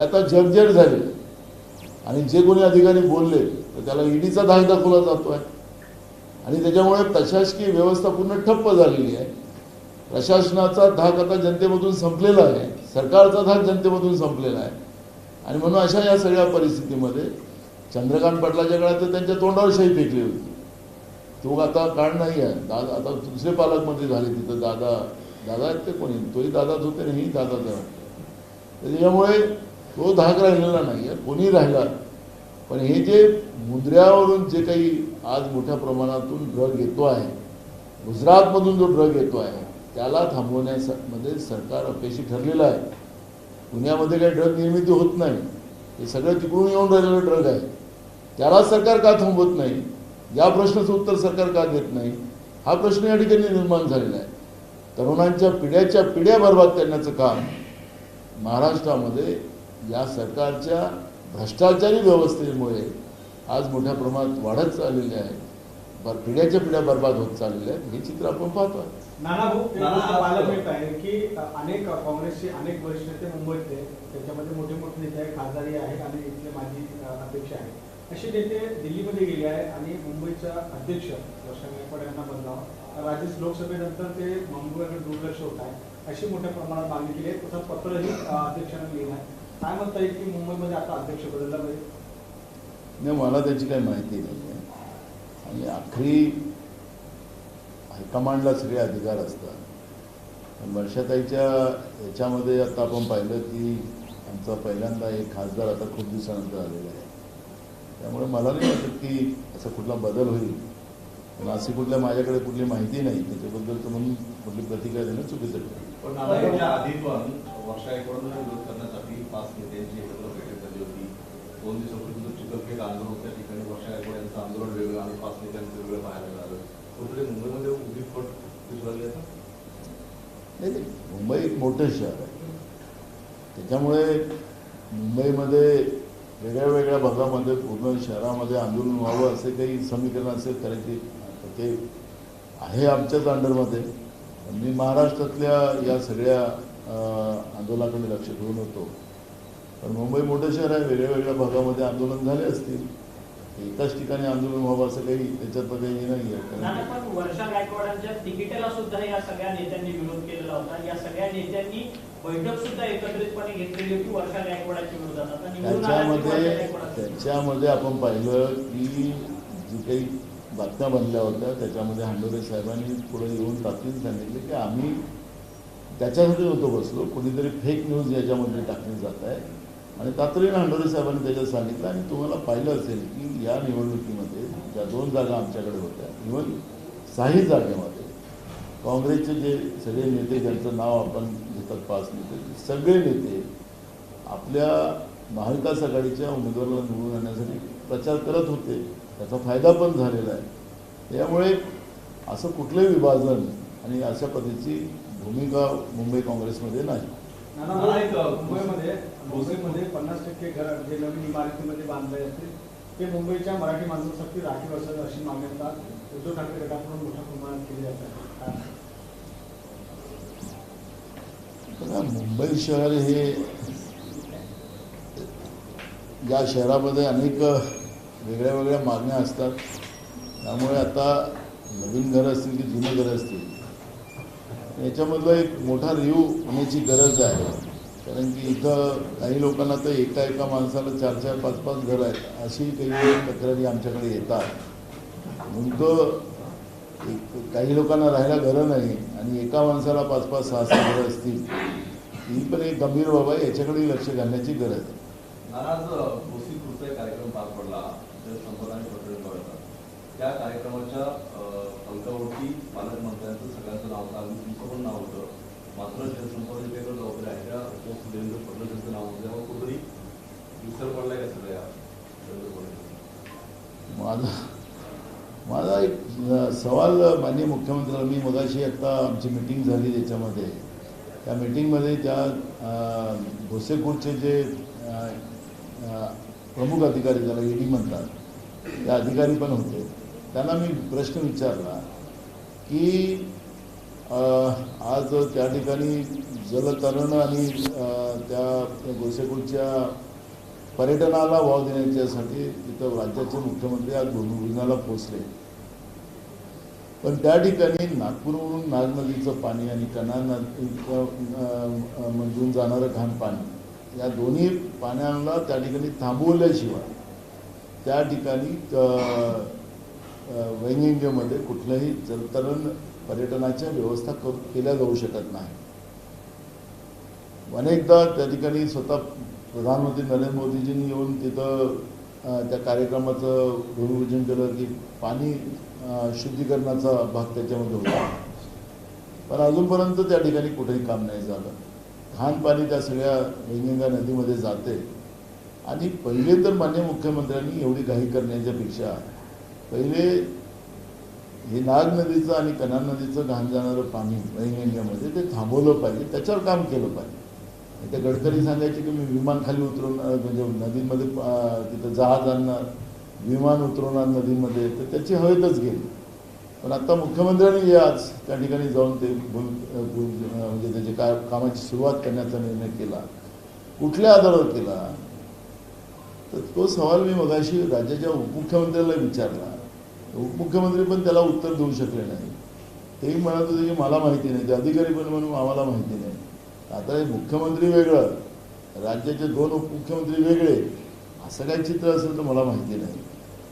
आता जर्जर झाले. आणि जे कोणी अधिकारी बोलले तर त्याला ईडीचा धाक दाखवला जातोय. आणि त्याच्यामुळे प्रशासकीय व्यवस्था पूर्ण ठप्प झालेली आहे. प्रशासनाचा धाक आता जनतेमधून संपलेला आहे. सरकारचा धाक जनतेमधून संपलेला आहे. आणि म्हणून अशा या सगळ्या परिस्थितीमध्ये चंद्रकांत पाटलाच्या काळात तर त्यांच्या तोंडावर शाही फेकली होती. तो आता काळ नाही आहे. दादा आता दुसरे पालकमंत्री झाले तिथं. दादा दादा आहेत ते कोणी? तोही दादाच होते आणि ही दादाच आहे. तर त्याच्यामुळे तो धाक राहिलेला नाही आहे कोणी राहिला. पण हे जे मुद्र्यावरून जे काही आज मोठ्या प्रमाणातून ड्रग येतो आहे गुजरातमधून जो ड्रग येतो आहे त्याला थांबवण्यामध्ये सरकार अपयशी ठरलेलं आहे. पुण्यामध्ये काही ड्रग निर्मिती होत नाही. हे सगळं तिकडून येऊन राहिलेलं ड्रग आहे. त्याला सरकार का थांबवत नाही? या प्रश्नाचं उत्तर सरकार का देत नाही? हा प्रश्न या ठिकाणी निर्माण झालेला आहे. तरुणांच्या पिढ्याच्या पिढ्या बरबाद करण्याचं काम महाराष्ट्रामध्ये या सरकारच्या भ्रष्टाचारी व्यवस्थेमुळे आज मोठ्या प्रमाणात वाढत चाललेले आहे. बर पिढ्याच्या पिढ्या बरबाद होत चाललेल्या आहेत. हे चित्र आपण पाहतो आहे नाना भाऊ. मिळत आहे की अनेक काँग्रेसचे अनेक वरिष्ठ नेते मुंबईतले त्याच्यामध्ये मोठे मोठे नेते आहेत खासदारी आहेत आणि इथले माजी अ, अध्यक्ष आहेत. असे नेते दिल्लीमध्ये गेले आहेत आणि मुंबईचा अध्यक्ष वर्षा गायकवाड यांना बदलाव राज्य लोकसभेनंतर ते मुंबईकडे दुर्लक्ष होत आहे अशी मोठ्या प्रमाणात मागणी केली आहे. तसं पत्रही अध्यक्षांना लिहिलं आहे. काय म्हणता येईल की मुंबईमध्ये आता अध्यक्ष बदलला पाहिजे? नाही मला त्याची काही माहिती नाही आहे. आणि आखरी हायकमांडला सगळे अधिकार असतात. पण वर्षाताईच्या याच्यामध्ये आता आपण पाहिलं की आमचा पहिल्यांदा एक खासदार आता खूप दिवसानंतर आलेला आहे. त्यामुळे मला नाही वाटत की असा कुठला बदल होईल. पण अशी कुठल्या माझ्याकडे कुठली माहिती नाही त्याच्याबद्दल तर म्हणून कुठली प्रतिक्रिया देणं चुकीचं ठरेल. वर्षा गायकवाडांना विरोध करण्यासाठी पाच नेत्यांची एकत्र बैठक झाली होती दोन दिवसापूर्वी चिकलखेड आंदोलन त्या ठिकाणी वर्षा गायकवाड यांचं आंदोलन वेगळं आणि पाच नेत्यांचं वेगळं पाहायला मिळालं. कुठेतरी मुंबईमध्ये उभी फट दिसू लागली आता नाही मुंबई एक मोठं शहर आहे. त्याच्यामुळे मुंबईमध्ये वेगळ्या वेगळ्या भागामध्ये पूर्ण शहरामध्ये आंदोलन व्हावं असे काही समीकरण असेल करायची तर ते आहे आमच्याच अंडरमध्ये. पण मी महाराष्ट्रातल्या या सगळ्या आंदोलनाकडे लक्ष ठेवून होतो. पण मुंबई मोठं शहर आहे वेगळ्या वेगळ्या भागामध्ये आंदोलन झाले असतील. एकाच ठिकाणी आंदोलन व्हावं असं काही त्याच्यात काही हे नाही आहे वर्षा गायकवाडांच्या तिकिटाला सुद्धा या सगळ्या नेत्यांनी विरोध केलेला होता. या सगळ्या नेत्यांनी बैठक सुद्धा एकत्रितपणे घेतलेली होती वर्षा गायकवाडाच्या विरोधात. आता निवडून आल्या की वर्षा त्याच्यामध्ये आपण पाहिलं की जी काही बातम्या बनल्या होत्या त्याच्यामध्ये हांडोरे साहेबांनी पुढे येऊन ताकीद सांगितले की आम्ही त्याच्यासाठी होतो बसलो. कुणीतरी फेक न्यूज याच्यामध्ये टाकली जात आहे. आणि तातडीनं हंडोरे साहेबांनी त्याच्यात सांगितलं आणि तुम्हाला पाहिलं असेल की या निवडणुकीमध्ये ज्या दोन जागा आमच्याकडे होत्या इव्हन साही जागेमध्ये काँग्रेसचे जे सगळे नेते ज्यांचं नाव आपण घेतात पाच नेते सगळे नेते आपल्या महाविकास आघाडीच्या उमेदवाराला निवडून आणण्यासाठी प्रचार करत होते. त्याचा फायदा पण झालेला आहे. त्यामुळे असं कुठलंही विभाजन आणि अशा पद्धतीची भूमिका मुंबई काँग्रेसमध्ये नाही. एक, मुंबईमध्ये मुंबईमध्ये पन्नास टक्के घर जे नवीन इमारतीमध्ये बांधले असतील ते मुंबईच्या मराठी माणसासाठी राखीव असावे अशी मान्यता उद्धव ठाकरे गटाकडून मोठ्या प्रमाणात केली जाते मुंबई शहर हे या शहरामध्ये अनेक वेगळ्या वेगळ्या मागण्या असतात. त्यामुळे आता नवीन घरं असतील की जुने घरं असतील याच्यामधला एक मोठा रिव्ह्यू होण्याची गरज आहे. कारण की इथं काही लोकांना तर एका एका माणसाला चार चार पाच पाच घरं आहेत अशी काही तक्रारी आमच्याकडे येतात. नेमकं एक काही लोकांना राहायला घरं नाही आणि एका माणसाला पाच पाच सहा सहा घरं असतील ही पण एक गंभीर बाब आहे याच्याकडे लक्ष घालण्याची गरज आहे नाना आज भोसी पुढचा एक कार्यक्रम पार पडला तर संपदा आणि पत्रकार गटाचा. त्या कार्यक्रमाच्या अंकावरती पालकमंत्र्यांचं सगळ्यांचं नाव होतं तुमचं पण नाव होतं. मात्र जनसंपर्क वेगळं जबाबदारी आहे त्या उपमुख्यमंत्री देवेंद्र फडणवीसांचं नाव होतं. त्यामुळे कुठेतरी विसर पडलाय का सगळ्या? देवेंद्र फडणवीस माझा माझा एक सवाल माननीय मुख्यमंत्र्याला मी मगाशी आत्ता आमची मिटिंग झाली त्याच्यामध्ये. त्या मिटिंगमध्ये त्या अ, जे प्रमुख अधिकारी ज्याला ईडी म्हणतात ते अधिकारी पण होते. त्यांना मी प्रश्न विचारला की आज त्या ठिकाणी जलतरण आणि त्या गोसेकूळच्या पर्यटनाला वाव देण्याच्यासाठी तिथं राज्याचे मुख्यमंत्री आज भूमिभूजनाला पोचले पण त्या ठिकाणी नागपूरवरून नाग नदीचं पाणी आणि कणा नदी मधून जाणारं घाण पाणी या दोन्ही पाण्याला त्या ठिकाणी थांबवल्याशिवाय त्या ठिकाणी अ, कुठलंही जलतरण पर्यटनाच्या व्यवस्था करू केल्या जाऊ शकत नाही. अनेकदा त्या ठिकाणी स्वतः प्रधानमंत्री नरेंद्र मोदीजींनी येऊन तिथं त्या कार्यक्रमाचं भूमिपूजन केलं की पाणी शुद्धीकरणाचा भाग त्याच्यामध्ये होता. पण अजूनपर्यंत त्या ठिकाणी कुठेही काम नाही झालं. घाण पाणी त्या सगळ्या वेंगिंगा नदीमध्ये जाते. आणि पहिले तर मान्य मुख्यमंत्र्यांनी एवढी घाई करण्याच्या पेक्षा पहिले हे नाग नदीचं आणि कन्हा नदीचं घाण जाणारं पाणी वैंगंगामध्ये ते थांबवलं पाहिजे त्याच्यावर काम केलं पाहिजे. ते गडकरी सांगायचे की मी विमान खाली उतरवणार म्हणजे नदीमध्ये तिथं जहाज आणणार विमान उतरवणार नदीमध्ये तर त्याची हवेतच गेली. पण आता मुख्यमंत्र्यांनी आज त्या ठिकाणी जाऊन ते भूल म्हणजे त्याची काय कामाची सुरुवात करण्याचा निर्णय केला. कुठल्या आधारावर केला? तर तो सवाल मी मगाशी राज्याच्या उपमुख्यमंत्र्याला विचारला. उपमुख्यमंत्री पण त्याला उत्तर देऊ शकले नाही. तेही म्हणत होते की मला माहिती नाही. ते अधिकारी पण म्हणून आम्हाला माहिती नाही. आता हे मुख्यमंत्री वेगळं. राज्याचे दोन उपमुख्यमंत्री वेगळे. असं काही चित्र असेल तर मला माहिती नाही.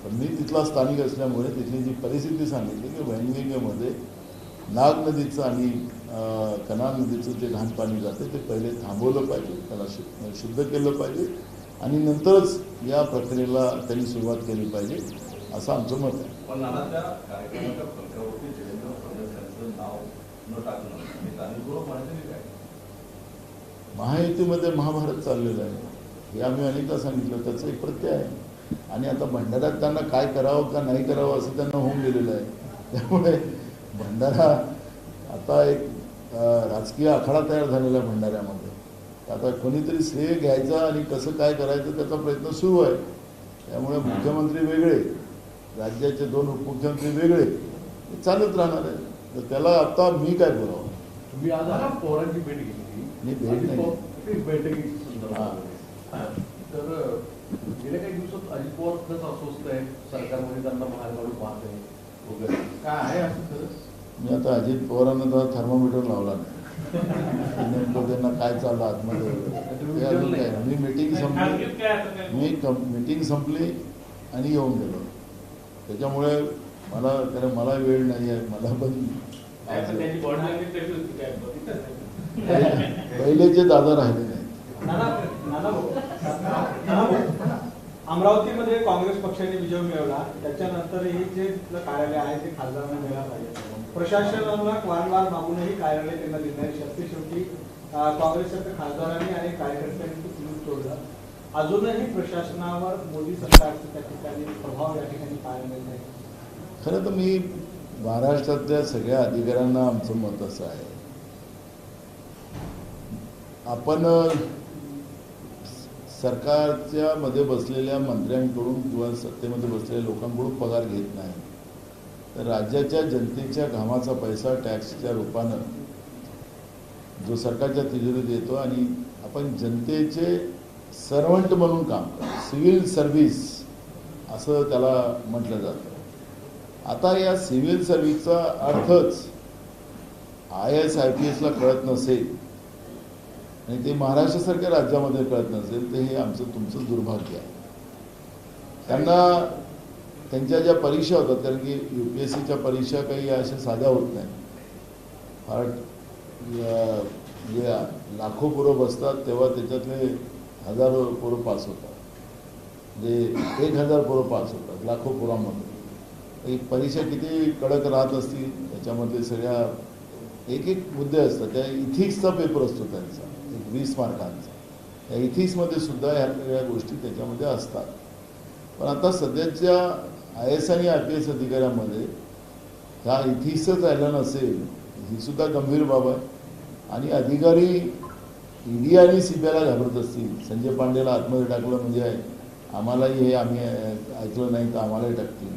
पण मी तिथला स्थानिक असल्यामुळे तिथली जी परिस्थिती सांगितली की वैनगंगेमध्ये नाग नदीचं आणि कनाल नदीचं जे घाण पाणी जाते ते पहिले थांबवलं पाहिजे. त्याला शुद्ध केलं पाहिजे. आणि नंतरच या प्रक्रियेला त्यांनी सुरुवात केली पाहिजे. असं आमचं मत आहे. महायुतीमध्ये महाभारत चाललेलं आहे. हे आम्ही अनेकदा सांगितलं त्याचं एक प्रत्यय आहे. आणि आता भंडाऱ्यात त्यांना काय करावं का नाही करावं असं त्यांना होऊन गेलेलं आहे. त्यामुळे भंडारा आता एक राजकीय आखाडा तयार झालेला आहे भंडाऱ्यामध्ये. आता कोणीतरी श्रेय घ्यायचा आणि कसं काय करायचं त्याचा प्रयत्न सुरू आहे. त्यामुळे मुख्यमंत्री वेगळे. राज्याचे दोन उपमुख्यमंत्री वेगळे हे चालत राहणार आहे तर त्याला आता मी काय बोलावं? तुम्ही आज पवारांची भेट घेतली. नाही, भेट नाही. तर गेल्या काही दिवसात अजित पवार खरंच अस्वस्थ आहे सरकारमध्ये त्यांना बाहेर काढून पाहत आहे वगैरे. काय आहे असं खरंच मी आता अजित पवारांना तर थर्मामीटर लावला नाही. नेमकं त्यांना काय चाललं आतमध्ये काय? मी मिटिंग संपली? मी मिटिंग संपली आणि येऊन गेलो. त्याच्यामुळे मला कारण मला वेळ नाही आहे मला पण पहिलेचे दादा राहिले नाही. अमरावतीमध्ये काँग्रेस पक्षाने विजय मिळवला. त्याच्यानंतरही जे तिथलं कार्यालय आहे ते खासदारांना मिळायला पाहिजे प्रशासनाला वारंवार मागूनही कार्यालय त्यांना देणार शेवटी शेवटी काँग्रेसच्या खासदारांनी आणि कार्यकर्त्यांनी ते सुरू सोडलं अजूनही प्रशासनावर मोदी सरकारचा त्या ठिकाणी प्रभाव या ठिकाणी पाहायला मिळत आहे. खरं तर मी महाराष्ट्रातल्या सगळ्या अधिकाऱ्यांना आमचं मत असं आहे. आपण सरकारच्या मध्ये बसलेल्या मंत्र्यांकडून किंवा सत्तेमध्ये बसलेल्या लोकांकडून पगार घेत नाही. तर राज्याच्या जनतेच्या घामाचा पैसा टॅक्सच्या रूपानं जो सरकारच्या तिजोरीत येतो आणि आपण जनतेचे सर्वंट म्हणून काम करतो सिव्हिल सर्व्हिस असं त्याला म्हटलं जातं. आता या सिव्हिल सर्व्हिसचा अर्थच आय एस आय पी एसला कळत नसेल आणि ते महाराष्ट्रासारख्या राज्यामध्ये कळत नसेल तर हे आमचं तुमचं दुर्भाग्य आहे. त्यांना त्यांच्या ज्या परीक्षा होतात कारण की यू पी एस सीच्या परीक्षा काही अशा साध्या होत नाही फार अं, म्हणजे लाखो पूर्व बसतात तेव्हा त्याच्यातले हजारो पोरं पास होतात जे एक हजार पोरं पास होतात लाखो पोरांमध्ये। ही परीक्षा किती कडक राहत असतील त्याच्यामध्ये सगळ्या एक एक मुद्दे असतात त्या इथिक्सचा पेपर असतो त्यांचा एक वीस मार्कांचा. त्या इथिक्समध्ये सुद्धा ह्या सगळ्या गोष्टी त्याच्यामध्ये असतात. पण आता सध्याच्या आय एस आणि आय पी एस अधिकाऱ्यांमध्ये ह्या इथिक्सच राहिला नसेल ही सुद्धा गंभीर बाब आहे. आणि अधिकारी ईडी आणि सीबीआयला घाबरत असतील. संजय पांडेला आतमध्ये टाकलं म्हणजे आम्हालाही हे आम्ही ऐकलं नाही तर आम्हालाही टाकतील.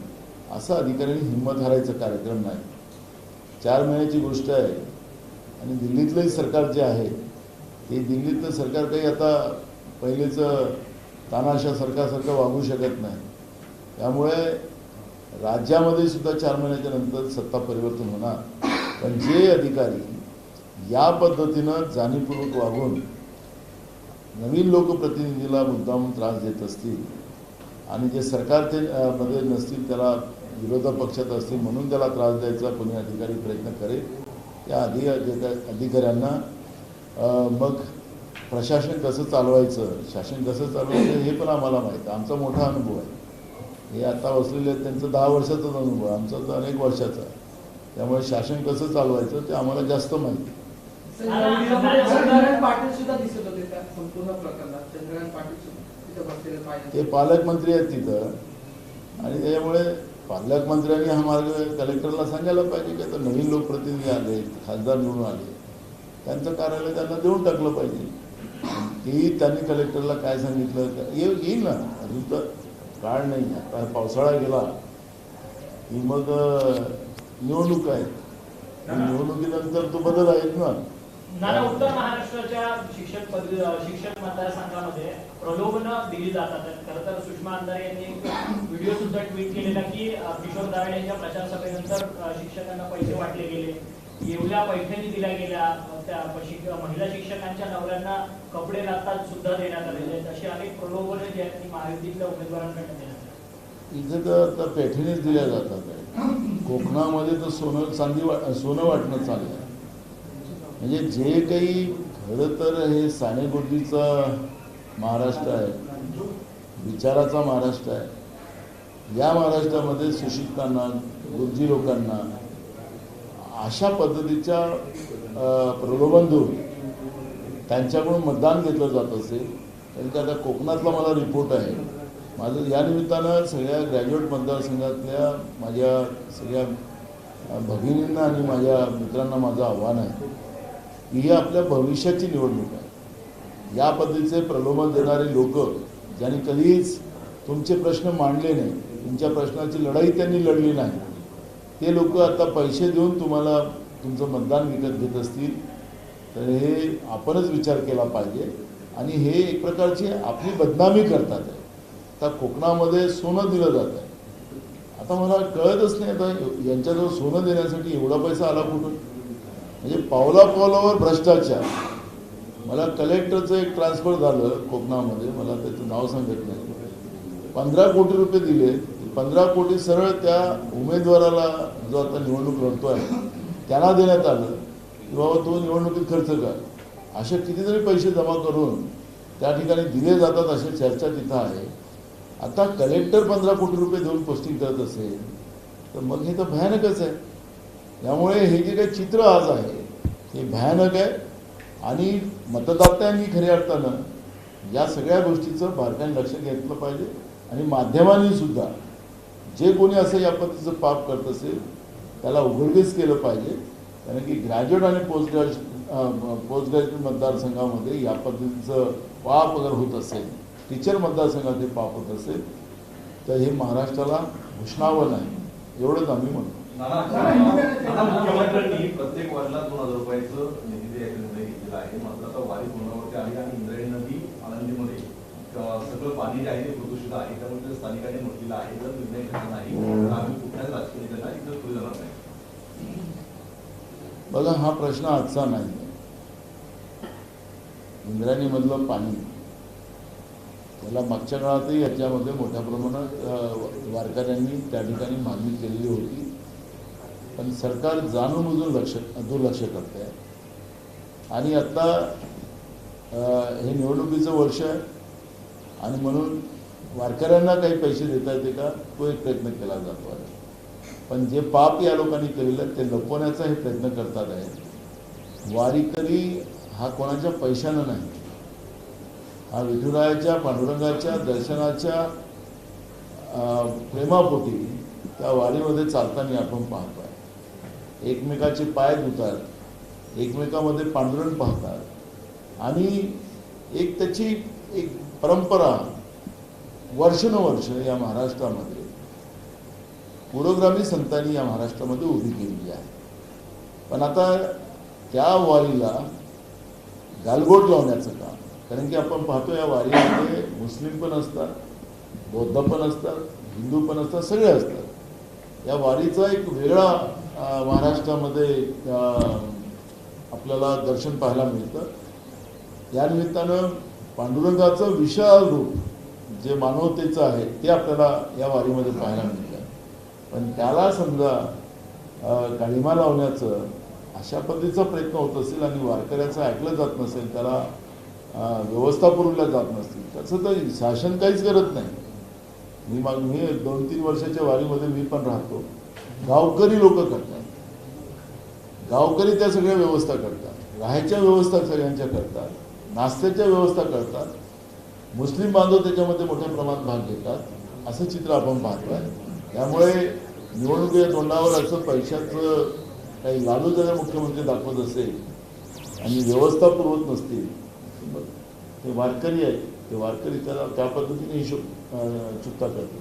असं अधिकाऱ्यांनी हिंमत हारायचा कार्यक्रम नाही. चार महिन्याची गोष्ट आहे. आणि दिल्लीतलंही सरकार जे आहे ते दिल्लीतलं सरकार काही आता पहिलेचं तानाशा सरकारसारखं वागू शकत नाही. त्यामुळे राज्यामध्ये सुद्धा चार महिन्याच्या नंतर सत्ता परिवर्तन होणार. पण जे अधिकारी या पद्धतीनं जाणीवपूर्वक वागून नवीन लोकप्रतिनिधीला मुद्दाम त्रास देत असतील आणि जे सरकार ते मध्ये नसतील त्याला विरोधक पक्षात असतील म्हणून त्याला त्रास द्यायचा कोणी अधिकारी प्रयत्न करेल त्या अधि अधिका- अधिकाऱ्यांना मग प्रशासन कसं चालवायचं शासन कसं चालवायचं हे पण आम्हाला माहीत आहे. आमचा मोठा अनुभव आहे. हे आता बसलेले आहेत त्यांचा दहा वर्षाचाच अनुभव आहे. आमचा तर अनेक वर्षाचा आहे. त्यामुळे शासन कसं चालवायचं ते आम्हाला जास्त माहिती ते पालकमंत्री आहेत तिथं. आणि त्याच्यामुळे पालकमंत्र्यांनी हा मार्ग कलेक्टरला सांगायला पाहिजे की आता नवीन लोकप्रतिनिधी आले खासदार निवडून आले त्यांचं कार्यालय त्यांना देऊन टाकलं पाहिजे. तेही त्यांनी कलेक्टरला काय सांगितलं का- येईल ना. अजून तर काळ नाही आता पावसाळा गेला. की मग निवडणूक आहे निवडणुकीनंतर तो बदल आहेत ना. नाना उत्तर महाराष्ट्राच्या शिक्षक पदवी शिक्षक मतदारसंघामध्ये प्रलोभन दिली जातात. खरं तर सुषमा अंधारे यांनी व्हिडिओ सुद्धा ट्विट केलेला की किशोर दावे यांच्या प्रचार सभेनंतर शिक्षकांना पैसे वाटले गेले. येवल्या पैठणी दिल्या गेल्या. त्या महिला शिक्षकांच्या नवऱ्यांना कपडे लागतात सुद्धा देण्यात आलेले म्हणजे आहेत अशी अनेक प्रलोभने जी आहेत ती महायुतीतल्या उमेदवारांकडे देण्यात इथे तर पैठणीच दिल्या जातात. कोकणामध्ये तर सोनं चांदी वा सोनं वाटणं चाललं आहे म्हणजे जे काही खरं तर हे सानेगुर्जीचा महाराष्ट्र आहे विचाराचा महाराष्ट्र आहे. या महाराष्ट्रामध्ये सुशिक्षितांना गुरुजी लोकांना अशा पद्धतीच्या प्रलोभन देऊन त्यांच्याकडून मतदान घेतलं जात असेल कारण की आता कोकणातला मला रिपोर्ट आहे. माझं या निमित्तानं सगळ्या ग्रॅज्युएट मतदारसंघातल्या माझ्या सगळ्या भगिनींना आणि माझ्या मित्रांना माझं आव्हान आहे. ही आपल्या भविष्याची निवडणूक आहे. या पद्धतीचे प्रलोभन देणारे लोक ज्यांनी कधीच तुमचे प्रश्न मांडले नाही तुमच्या प्रश्नाची लढाई त्यांनी लढली नाही ते लोक आता पैसे देऊन तुम्हाला तुमचं मतदान विकत घेत असतील. तर हे आपणच विचार केला पाहिजे आणि हे एक प्रकारची आपली बदनामी करतात. आहे आता कोकणामध्ये सोनं दिलं जात आहे. आता मला कळतच नाही आता यांच्याजवळ सोनं देण्यासाठी एवढा पैसा आला कुठून? म्हणजे पावला पावलावर भ्रष्टाचार. मला कलेक्टरचं एक ट्रान्सफर झालं कोकणामध्ये. मला त्याचं नाव सांगत नाही. पंधरा कोटी रुपये दिले. पंधरा कोटी सरळ त्या उमेदवाराला जो आता निवडणूक लढतो आहे त्यांना देण्यात आलं. की बाबा तो निवडणुकीत खर्च कर. असे कितीतरी पैसे जमा करून त्या ठिकाणी दिले जातात अशी चर्चा तिथं आहे. आता कलेक्टर पंधरा कोटी रुपये देऊन पोस्टिंग करत असेल तर मग हे तर भयानकच आहे. त्यामुळे हे जे काही चित्र आज आहे हे भयानक आहे. आणि मतदात्यांनी खऱ्या अर्थानं या सगळ्या गोष्टीचं बारकाईने लक्ष घेतलं पाहिजे. आणि माध्यमांनी सुद्धा जे कोणी असं या पद्धतीचं पाप करत असेल त्याला उघडकीस केलं पाहिजे. कारण की ग्रॅज्युएट आणि पोस्ट ग्रॅज्युएट पोस्ट ग्रॅज्युएट मतदारसंघामध्ये या पद्धतीचं पाप अगर होत असेल टीचर मतदारसंघात हे पाप होत असेल तर हे महाराष्ट्राला घुसणावं नाही. एवढंच आम्ही म्हणतो. मुख्यमंत्र्यांनी प्रत्येक वर्षाला दोन हजार रुपयाचं निधी द्यायचा निर्णय घेतलेला आहे. मात्र आता वारी पूर्णावरती आली आणि इंद्रायणी नदी आनंदीमध्ये सगळं पाणी जे आहे ते प्रदूषित आहे. त्यामुळे स्थानिकांनी म्हटलेलं आहे जर निर्णय घेतला नाही तर आम्ही कुठल्याच राजकीय नेत्यांना इथं पुढे जाणार नाही. बघा हा प्रश्न आजचा नाही. इंद्रायणीमधलं पाणी त्याला मागच्या काळातही याच्यामध्ये मोठ्या प्रमाणात वारकऱ्यांनी त्या ठिकाणी मागणी केलेली होती. पण सरकार जाणूनबुजून लक्ष दुर्लक्ष करते आहे आणि आता हे निवडणुकीचं वर्ष आहे. आणि म्हणून वारकऱ्यांना काही पैसे देता येते का? तो एक प्रयत्न केला जातो आहे पण जे पाप या लोकांनी केलेलं ते लपवण्याचा हे प्रयत्न करतात आहे वारीकरी हा कोणाच्या पैशानं नाही. हा विठुरायाच्या पांडुरंगाच्या दर्शनाच्या प्रेमापोटी त्या वारीमध्ये चालताना आपण पाहतो आहे एकमेकाचे पाय धुतात एकमेकामध्ये पांढरण पाहतात. आणि एक त्याची एक परंपरा वर्षानुवर्ष या महाराष्ट्रामध्ये पुरोगामी संतांनी या महाराष्ट्रामध्ये उभी केलेली आहे. पण आता त्या वारीला गालबोट लावण्याचं काम कारण की आपण पाहतो या वारीमध्ये मुस्लिम पण असतात बौद्ध पण असतात हिंदू पण असतात सगळे असतात. या वारीचा एक वेगळा महाराष्ट्रामध्ये आपल्याला दर्शन पाहायला मिळतं. या निमित्तानं पांडुरंगाचं विशाल रूप जे मानवतेचं आहे ते आपल्याला या वारीमध्ये पाहायला मिळतं. पण त्याला समजा अं, लावण्याचं अशा पद्धतीचा प्रयत्न होत असेल आणि वारकऱ्याचं ऐकलं जात नसेल त्याला व्यवस्था पुरवल्या जात नसतील त्याचं तर शासन काहीच करत नाही. मी मग मी दोन तीन वर्षाच्या वारीमध्ये मी पण राहतो. गावकरी लोक करतात. गावकरी त्या सगळ्या व्यवस्था करतात. राहायच्या व्यवस्था सगळ्यांच्या करतात. नाश्त्याच्या व्यवस्था करतात. मुस्लिम बांधव त्याच्यामध्ये मोठ्या प्रमाणात भाग घेतात. असं चित्र आपण पाहतोय. त्यामुळे निवडणुकीच्या तोंडावर असं पैशाचं काही लालू जर मुख्यमंत्री दाखवत असेल आणि व्यवस्था पुरवत नसतील मग ते वारकरी आहेत. ते वारकरी त्याला त्या पद्धतीने हिशोब चुकता करतो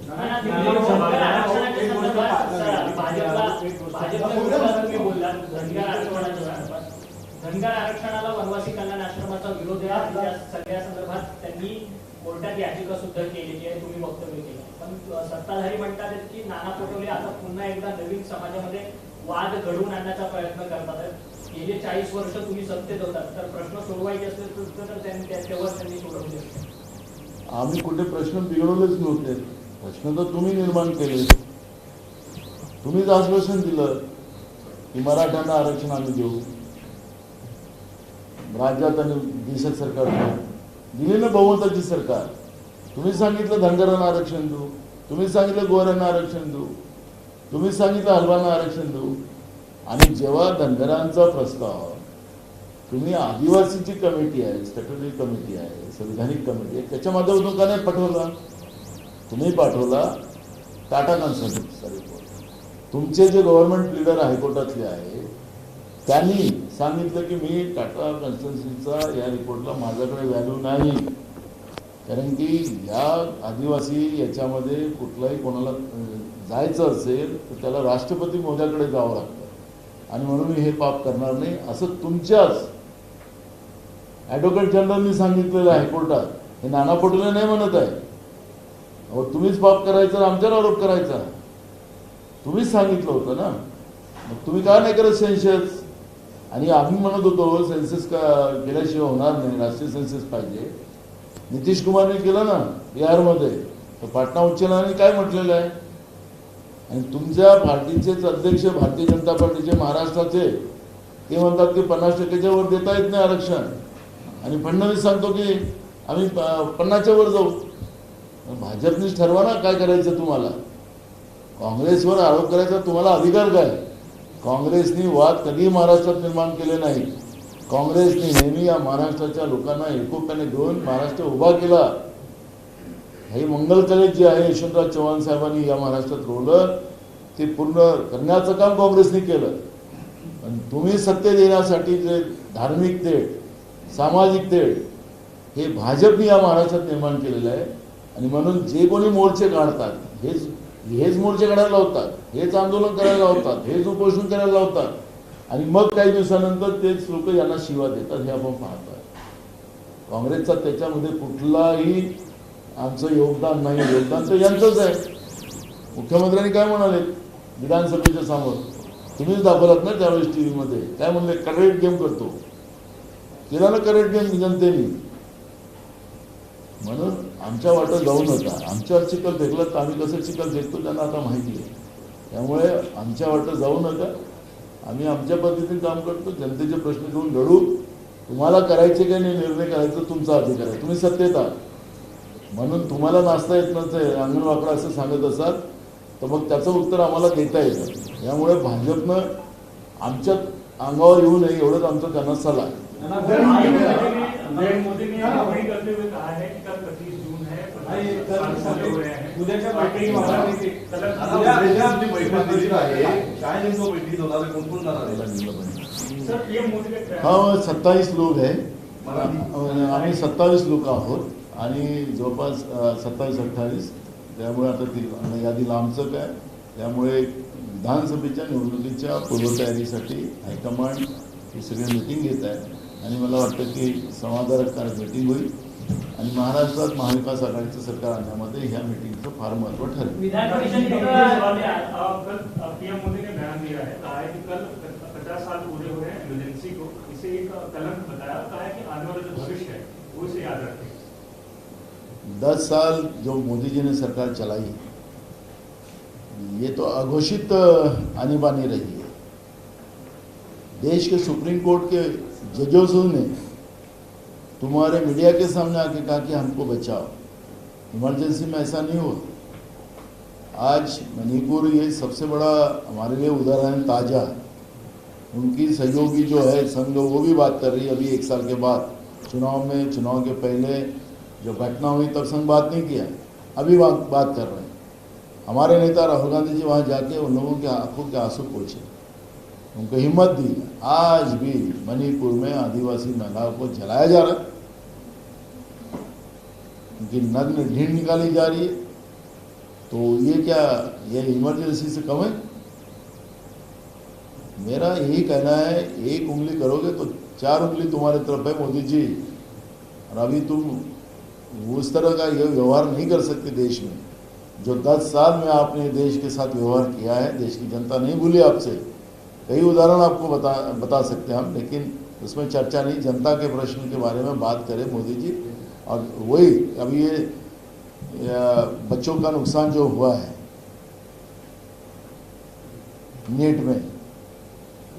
धनगर आरक्षणाला वनवासी कल्याण आश्रमाचा विरोध आहे. सगळ्या संदर्भात त्यांनी कोर्टात याचिका सुद्धा केलेली आहे तुम्ही वक्तव्य केलं पण सत्ताधारी म्हणतात की नाना पटोले आता पुन्हा एकदा नवीन समाजामध्ये वाद घडवून आणण्याचा प्रयत्न करतात गेले चाळीस वर्ष तुम्ही सत्तेत होतात. तर प्रश्न सोडवायचे असेल तर- त्यांनी त्याच्यावर त्यांनी सोडवले असते. आम्ही कुठे प्रश्न बिघडवलेच नव्हते. प्रश्न तर तुम्ही निर्माण केले. तुम्हीच आश्वासन दिलं की मराठ्यांना आरक्षण आम्ही देऊ. राज्यात आणि देशात सरकार दिली ना बहुमताची सरकार. तुम्ही सांगितलं धनगरांना आरक्षण देऊ. तुम्ही सांगितलं गोऱ्यांना आरक्षण देऊ. तुम्ही सांगितलं हलवांना आरक्षण देऊ. आणि जेव्हा धनगरांचा प्रस्ताव तुम्ही आदिवासीची कमिटी आहे स्टॅट्युटरी कमिटी आहे संविधानिक कमिटी आहे त्याच्या माध्यमातून का नाही पाठवला? तुम्ही पाठवला टाटा कन्सल्टन्सीचा रिपोर्ट तुमचे जे गव्हर्नमेंट लिडर हायकोर्टातले आहे त्यांनी सांगितलं की मी टाटा कन्सल्टन्सीचा या रिपोर्टला माझ्याकडे व्हॅल्यू नाही. कारण की या आदिवासी याच्यामध्ये कुठलाही कोणाला जायचं असेल तर त्याला राष्ट्रपती मोद्याकडे जावं लागतं. आणि म्हणून मी हे पाप करणार नाही. असं तुमच्याच ॲडव्होकेट जनरलनी सांगितलेलं आहे हायकोर्टात हे नाना पटोले नाही म्हणत आहे. अहो तुम्हीच पाप करायचा आमच्यावर आरोप करायचा. तुम्हीच सांगितलं होतं ना. मग तुम्ही का नाही करत सेन्सेस? आणि आम्ही म्हणत होतो सेन्सेस का केल्याशिवाय होणार नाही राष्ट्रीय सेन्सेस पाहिजे. नितीश कुमारने केलं ना बिहारमध्ये. तर पाटणा उच्च न्यायालयाने काय म्हटलेलं आहे? आणि तुमच्या पार्टीचेच अध्यक्ष भारतीय जनता पार्टीचे महाराष्ट्राचे ते म्हणतात की पन्नास टक्क्याच्या वर देता येत नाही आरक्षण. आणि फडणवीस सांगतो की आम्ही प- पन्नासच्या वर जाऊ. भाजपने भाजपनेच ठरवा ना काय करायचं तुम्हाला. काँग्रेसवर आरोप करायचा तुम्हाला अधिकार काय? काँग्रेसनी वाद कधी महाराष्ट्रात निर्माण केले नाही. काँग्रेसने नेहमी या महाराष्ट्राच्या लोकांना एकोप्याने घेऊन महाराष्ट्र उभा केला. हे मंगल कलेज जे आहे यशवंतराव चव्हाण साहेबांनी या महाराष्ट्रात रोवलं ते पूर्ण करण्याचं काम काँग्रेसने केलं. पण तुम्ही सत्तेत येण्यासाठी जे धार्मिक ते सामाजिक तेढ हे भाजपने या महाराष्ट्रात निर्माण केलेलं आहे. आणि म्हणून जे कोणी मोर्चे काढतात हेच हेच मोर्चे काढायला लावतात हेच आंदोलन करायला लावतात हेच उपोषण करायला लावतात. आणि मग काही दिवसानंतर तेच लोक यांना शिवा देतात हे आपण पाहतो काँग्रेसचा त्याच्यामध्ये कुठलाही आमचं योगदान नाही योगदान तर यांचंच आहे. मुख्यमंत्र्यांनी काय म्हणाले? विधानसभेच्या समोर. तुम्हीच दाखवलात ना त्यावेळेस टी व्हीमध्ये काय म्हणले? करेक्ट गेम करतो. केला ना करेक्ट गेम जनतेने. म्हणून आमच्या वाटत जाऊ नका. आमच्यावर चिखल फेकलं तर आम्ही कसं चिकल फेकतो त्यांना आता माहिती आहे. त्यामुळे आमच्या वाटत जाऊ नका. आम्ही आमच्या पद्धतीने काम करतो. जनतेचे प्रश्न घेऊन लढू. तुम्हाला करायचे काय नाही निर्णय करायचा तुमचा अधिकार आहे. तुम्ही सत्तेत आहात. म्हणून तुम्हाला नाचता येत नसेल अंगण वापरा असं सांगत असाल तर मग त्याचं उत्तर आम्हाला देता येतं. यामुळे भाजपनं आमच्या अंगावर येऊ नये एवढंच आमचं त्यांना सल्ला आहे. हा सत्तावीस लोक आहे. आम्ही सत्तावीस लोक आहोत. आणि जवळपास सत्तावीस अठ्ठावीस. त्यामुळे आता ती यादी लांबचक आहे. त्यामुळे विधानसभेच्या निवडणुकीच्या पूर्वतयारीसाठी हायकमांड ही सगळी मिटिंग घेत आहे आणि मला वाटतं की समाधानकारक मिटिंग होईल. आणि महाराष्ट्रात महाविकास आघाडीचं सरकार आणण्यामध्ये ह्या मिटिंगचं फार महत्त्व ठरेल. विधान लेकिन परिषद ये का- सवाल अ, कल पीएम मोदी ने बयान दिया कहा कि कल पचास साल पूरे हुए इमरजेंसी को. इसे एक कलंक बताया. कहा कि आने वाला जो भविष्य वो इसे याद रखें। दस साल जो मोदी जी ने सरकार चलाई ये तो अघोषित आनी बानी रही देश के सुप्रीम कोर्ट के जजों ने तुम्हारे मीडिया के सामने आके कहा कि हमको बचाओ। इमरजेंसी में ऐसा नहीं हुआ। आज मणिपुर ये सबसे बड़ा, हमारे लिए उदाहरण ताज़ा उनकी सहयोगी जो है, संघ, वो भी बात कर रही है। अभी एक साल के बाद चुनाव में, चुनाव के पहले जो घटना हुई तब संघ बात नहीं किया। अभी बात बात कर रहे हैं। हमारे नेता राहुल गांधी जी वहाँ जाके उन लोगों के आँखों के आँसू पोछे। उनको हिम्मत दी। आज भी मणिपुर में आदिवासी महिलाओं को जलाया जा रहा है। उनकी नग्न ढींड निकाली जा रही है तो ये क्या, ये इमरजेंसी से कम है? मेरा यही कहना है, एक उंगली करोगे तो चार उंगली तुम्हारी तरफ़ है मोदी जी। और अभी तुम उस तरह का ये व्यवहार नहीं कर सकते देश में। जो दस साल में आपने देश के साथ व्यवहार किया है, देश की जनता नहीं भूली आपसे। कई उदाहरण आपको बता बता सकते हैं हम, लेकिन उसमें चर्चा नहीं, जनता के प्रश्न के बारे में बात करें मोदी जी। और वही अभी ये बच्चों का नुकसान जो हुआ है, नेट में,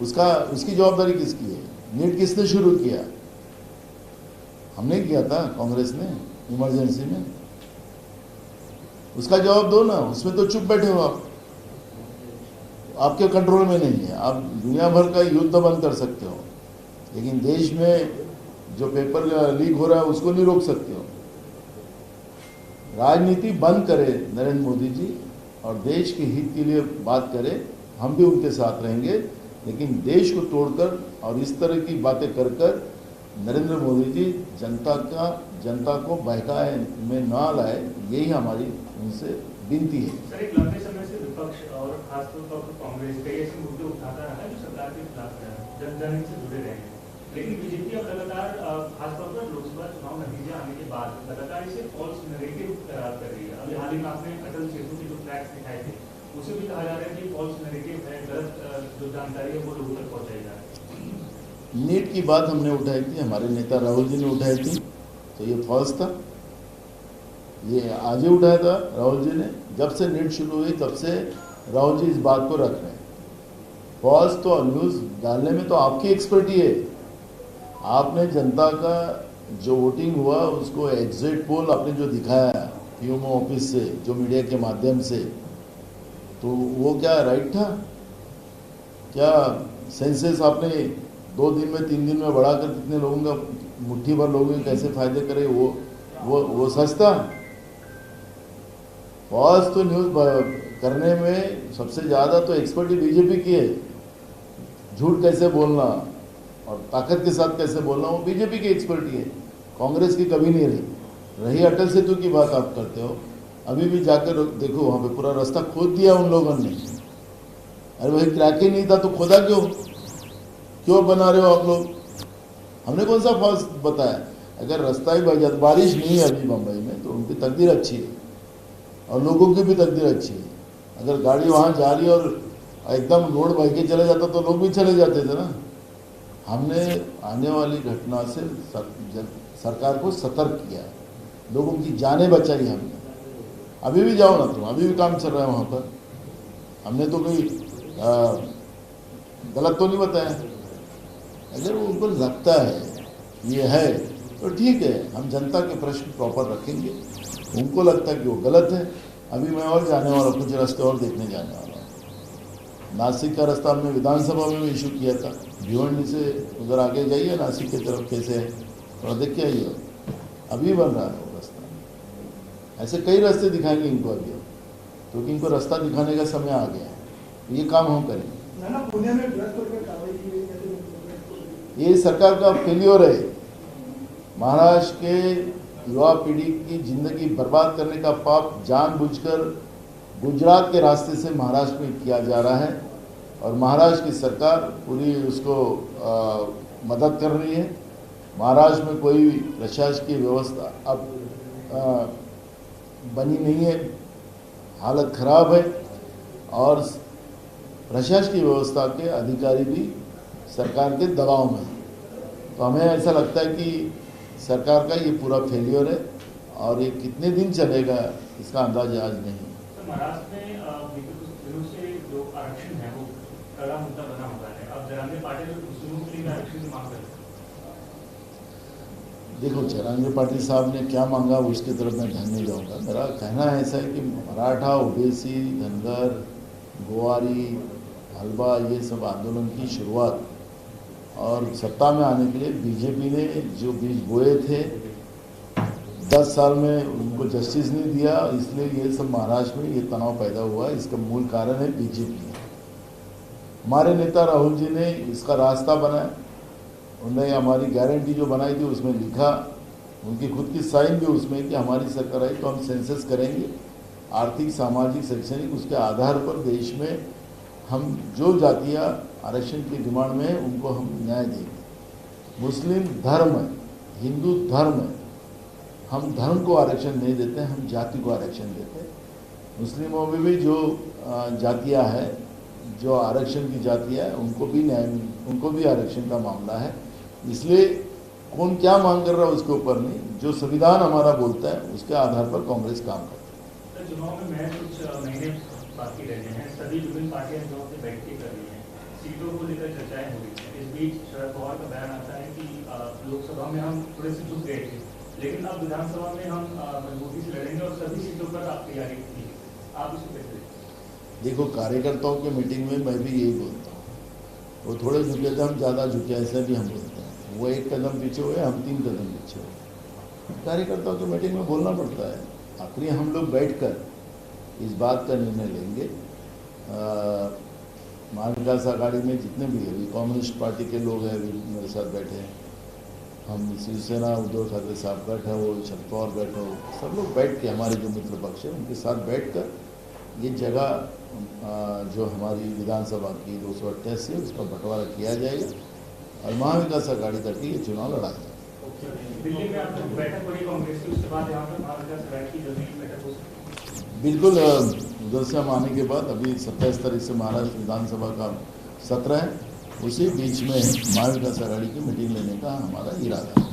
उसका, उसकी जवाबदारी किसकी है? नेट किसने शुरू किया? हमने किया था, कांग्रेस ने, इमरजेंसी में। उसका जवाब दो ना, उसमें तो चुप बैठे हो आप। आपके कंट्रोल में नहीं है। आप दुनिया भर का युद्ध बंद कर सकते हो। लेकिन देश में जो पेपर लीक हो रहा है, उसको नहीं रोक सकते हो। राजनीति बंद करे नरेंद्र मोदी जी और देश के हित के लिए बात करें। हम भी उनके साथ रहेंगे। लेकिन देश को तोड़कर और इस तरह की बातें कर कर नरेंद्र मोदी जी जनता का, जनता को बहकाए में ना लाए, यही हमारी उनसे विनती है। विपक्ष और खासतौर पर कांग्रेस कई ऐसे मुद्दे उठाता रहा है जो सरकार के खिलाफ रहा है जन जन से जुड़े रहे हैं। लेकिन बीजेपी अब लगातार खासतौर पर लोकसभा चुनाव नतीजे आने के बाद लगातार इसे फॉल्स नैरेटिव करार कर रही है। अभी हाल ही में आपने अटल सेतु के जो फ्लैग्स दिखाए थे, उसे भी कहा जा रहा है कि फॉल्स नैरेटिव है, गलत जो जानकारी है वो लोगों तक पहुंचाई जा रही है। नीट की बात हमने उठाई थी, हमारे नेता राहुल जी ने उठाई थी तो ये फॉल्स था। ये आज ही उठाया था राहुल जी ने, जब से नीट शुरू हुई, तब से राहुल जी इस बात को रख रहे हैं। फॉल्स तो न्यूज़ डालने में तो आपकी एक्सपर्टी है। आपने जनता का जो वोटिंग हुआ, उसको एग्जिट पोल आपने जो दिखाया पीएमओ ऑफ़िस से, जो मीडिया के माध्यम से तो वो क्या राइट था? क्या सेंसेस आपने दो दिन में, तीन दिन में बढ़ाकर कितने लोगों का मुट्ठी भर लोगों के कैसे फ़ायदे करे, वो वो वो सस्ता? फॉल्स तो न्यूज़ करने में सबसे ज़्यादा तो एक्सपर्ट ही बीजेपी की है। झूठ कैसे बोलना और ताकत के साथ कैसे बोलना, वो बीजेपी की एक्सपर्ट ही है। कांग्रेस की कभी नहीं रही। रही अटल सेतु की बात आप करते हो। अभी भी जाकर देखो, वहाँ पे पूरा रास्ता खोद दिया उन लोगों ने। अरे भाई क्रैक ही नहीं था तो खोदा क्यों? क्यों बना रहे हो आप लोग? हमने कौन सा फॉल्स बताया? अगर रास्ता ही बारिश नहीं है अभी मुंबई में तो उनकी तकदीर अच्छी है। और लोगों की भी तकदीर अच्छी है। अगर गाड़ी वहाँ जा रही और एकदम रोड बह के चले जाता तो लोग भी चले जाते थे ना। हमने आने वाली घटना से सर, सरकार को सतर्क किया लोगों की जानें बचाई हमने। अभी भी जाओ ना तुम अभी भी काम चल रहा है वहाँ पर। हमने तो कोई गलत तो नहीं बताया। अगर वो उनको लगता है ये है तो ठीक है हम जनता के प्रश्न प्रॉपर रखेंगे। उनको लगता है कि वो गलत है। अभी मैं और जाने वाला कुछ रास्ते और देखने जाने वाला हूँ। नासिक का रास्ता हमने विधानसभा में भी इशू किया था। भिवंडी से उधर आगे जाइए नासिक की तरफ़ कैसे है? थोड़ा देख के आइए। अभी बन रहा है वो रास्ता। ऐसे कई रास्ते दिखाएँगे इनको अभी। क्योंकि इनको रास्ता दिखाने का समय आ गया है। ये काम हम करेंगे। ये सरकार का फेल्योर है। महाराष्ट्र के युवा पीढ़ी की ज़िंदगी बर्बाद करने का पाप जानबूझकर गुजरात के रास्ते से महाराष्ट्र में किया जा रहा है और महाराष्ट्र की सरकार पूरी उसको आ, मदद कर रही है। महाराष्ट्र में कोई प्रशासकीय व्यवस्था अब आ, बनी नहीं है। हालत खराब है और प्रशासकीय व्यवस्था के अधिकारी भी सरकार के दबाव में तो हमें ऐसा लगता है कि सरकार का ये पूरा फेलियर है और ये कितने दिन चलेगा इसका अंदाजा आज नहीं है। तो महाराष्ट्र में अ, बीते कुछ दिनों से जो आरक्षण है वो कड़ा मुद्दा बना हुआ है। अब जरांगे पाटिल मुस्लिमों के लिए भी आरक्षण की मांग कर रहे हैं। देखो चरांगे पाटिल साहब ने क्या मांगा उसकी तरफ मैं ध्यान नहीं जाऊंगा। मेरा कहना ऐसा है कि मराठा ओबीसी धनगर गोवारी हलवा ये सब आंदोलन की शुरुआत और सत्ता में आने के लिए बीजेपी ने जो बीज बोए थे, दस साल में उनको जस्टिस नहीं दिया इसलिए ये सब महाराष्ट्र में ये तनाव पैदा हुआ इसका मूल कारण है बीजेपी। हमारे नेता राहुल जी ने इसका रास्ता बनाया। उन्होंने हमारी गारंटी जो बनाई थी उसमें लिखा। उनकी खुद की साइन भी उसमें कि हमारी सरकार आई तो हम सेंसस करेंगे। आर्थिक, सामाजिक, शैक्षणिक उसके आधार पर देश में हम जो जातियाँ आरक्षण की डिमांड में है, उनको हम न्याय देंगे। मुस्लिम धर्म है, हिंदू धर्म है, हम धर्म को आरक्षण नहीं देते, हम जाति को आरक्षण देते मुस्लिमों में भी जो जातियाँ हैं, जो आरक्षण की जातियाँ हैं, उनको भी न्याय, उनको भी आरक्षण का मामला है। इसलिए कौन क्या मांग कर रहा है उसके ऊपर नहीं, जो संविधान हमारा बोलता है, उसके आधार पर कांग्रेस काम करती है। बाकी रह गए हैं। सभी विभिन्न पार्टियाँ चुनाव से बैठकें कर रही हैं। सीटों को लेकर चर्चाएँ हो रही हैं। इस बीच शरद पवार का बयान आता है कि लोकसभा में हम थोड़े से चुप गए थे। लेकिन अब विधानसभा में हम मजबूती से लड़ेंगे और सभी सीटों पर आप तैयारी की आप इसको कैसे देखो, कार्यकर्ताओं की मीटिंग में मैं भी यही बोलता हूँ। वो थोड़े झुके थे, हम ज़्यादा झुके, ऐसा भी हम बोलते हैं। वो एक कदम पीछे हुए, हम तीन कदम पीछे हुए। कार्यकर्ताओं की मीटिंग में बोलना पड़ता है। आखिरी हम लोग बैठकर इस बात का निर्णय लेंगे। महाविकास आघाड़ी में जितने भी अभी कम्युनिस्ट पार्टी के लोग हैं मेरे साथ बैठे हैं। हम शिवसेना, उद्धव ठाकरे साहब बैठे हो, शरद पवार बैठे हो, सब लोग बैठ के हमारे जो मित्र पक्ष है, उनके साथ बैठ कर ये जगह जो हमारी विधानसभा की दो सौ अट्ठासी है, उसका बंटवारा किया जाएगा और महाविकास आघाड़ी करके ये चुनाव लड़ा जाएगा। दिल्ली में आप बैठक कांग्रेस की, उसके बाद यहाँ पर महाविकास अघाड़ी की बैठक हो सकती है। बिल्कुल जलसा आने के बाद अभी सत्ताईस तारीख से महाराष्ट्र विधानसभा का सत्र है। उसी बीच में महाविकास आघाड़ी की मीटिंग लेने का हमारा इरादा है।